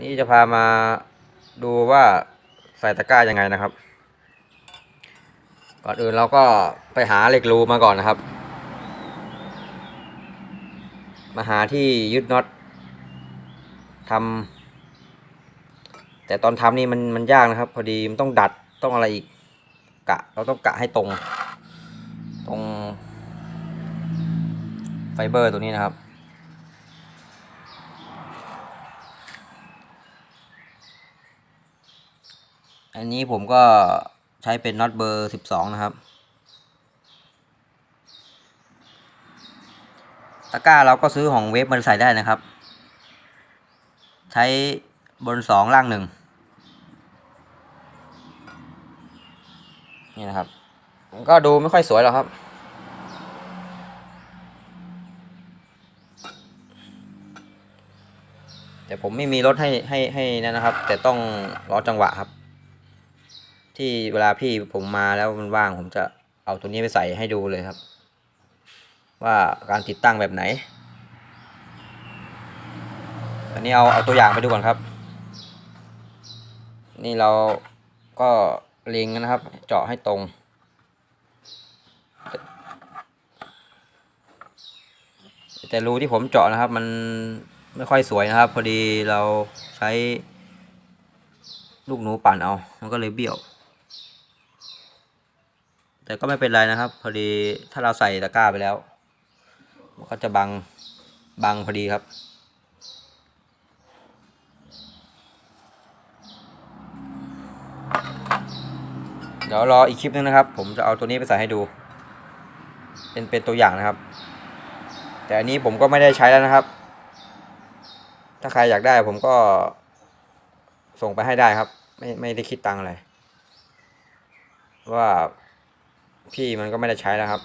นี่จะพามาดูว่าใส่ตะกร้ายังไงนะครับ ก่อนอื่นเราก็ไปหาเหล็กรูมาก่อนนะครับ มาหาที่ยึดน็อตทำแต่ตอนทำนี่มันมันยากนะครับ พอดีมันต้องดัดต้องอะไรอีกกะ เราต้องกะให้ตรง ตรงไฟเบอร์ตัวนี้นะครับ อันนี้ผมก็ใช้เป็นน็อตเบอร์สิบสองนะครับ ตะกร้าเราก็ซื้อของเวฟมันใส่ได้นะครับ ใช้บนสองล่างหนึ่งนี่นะครับมันก็ดูไม่ค่อยสวยหรอกครับแต่ผมไม่มีรถให้ให้ให้นะครับ แต่ต้องรอจังหวะครับ ที่เวลาพี่ผมมาแล้วมันว่างผมจะเอาตัวนี้ไปใส่ให้ดูเลยครับ ว่าการติดตั้งแบบไหน อันนี้เอาเอาตัวอย่างไปดูก่อนครับ นี่เราก็เล็งนะครับ เจาะให้ตรง แต่รูที่ผมเจาะนะครับ มันไม่ค่อยสวยนะครับ พอดีเราใช้ลูกหนูปั่นเอา มันก็เลยเบี้ยว แต่ก็ไม่เป็นไรนะครับ พอดีถ้าเราใส่ตะกร้าไปแล้วมันก็จะบังบังพอดีครับ เดี๋ยวรออีกคลิปนึงนะครับ ผมจะเอาตัวนี้ไปใส่ให้ดู เป็นเป็นตัวอย่างนะครับ แต่อันนี้ผมก็ไม่ได้ใช้แล้วนะครับ ถ้าใครอยากได้ผมก็ส่งไปให้ได้ครับ ไม่ไม่ได้คิดตังค์อะไรว่า พี่มันก็ไม่ได้ใช้แล้วครับ